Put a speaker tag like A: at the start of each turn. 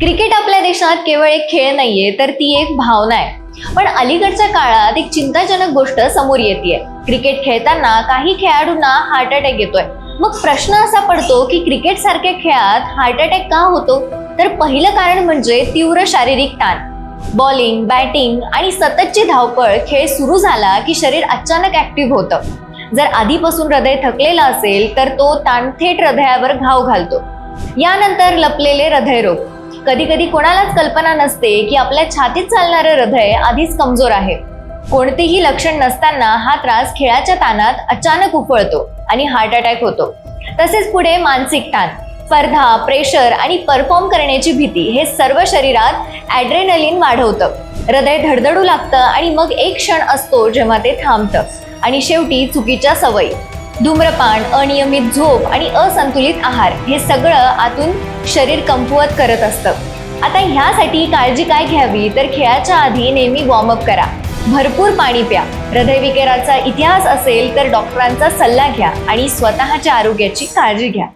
A: Cricket आपल्या देशात केवळ एक खेळ नाहीये तर ती एक भावना आहे. पण अलीकडच्या काळात एक चिंताजनक गोष्ट समोर येते क्रिकेट खेळताना काही खेळाडूंना हार्ट अटॅक येतोय. मग प्रश्न असा पडतो की क्रिकेट सारख्या खेळात हार्ट अटॅक का होतो? तर पहिलं कारण म्हणजे तीव्र शारीरिक ताण. बॉलिंग बॅटिंग आणि सततची धावपळ खेळ सुरू झाला की शरीर अचानक ऍक्टिव्ह होतं. जर आधीपासून हृदय थकलेलं असेल तर तो ताण थेट हृदयावर घाव घालतो. यानंतर लपलेले हृदयरोग. कधी कधी कोणालाच कल्पना नसते की आपल्या छातीत चालणारं हृदय आधीच कमजोर आहे. कोणतेही लक्षण नसताना हा त्रास खेळाच्या ताणात अचानक उफळतो आणि हार्ट अटॅक होतो. तसेच पुढे मानसिक ताण स्पर्धा प्रेशर आणि परफॉर्म करण्याची भीती हे सर्व शरीरात ॲड्रेनलिन वाढवतं. हृदय धडधडू लागतं आणि मग एक क्षण असतो जेव्हा ते थांबतं. आणि शेवटी चुकीच्या सवयी. धूम्रपान अनियमित झोप आणि असंतुलित आहार हे सगळं आतून शरीर कमकुवत करत असतं. आता ह्यासाठी काळजी काय घ्यावी? तर खेळाच्या आधी नेहमी वॉर्मअप करा. भरपूर पाणी प्या. हृदयविकाराचा इतिहास असेल तर डॉक्टरांचा सल्ला घ्या आणि स्वतःच्या आरोग्याची काळजी घ्या.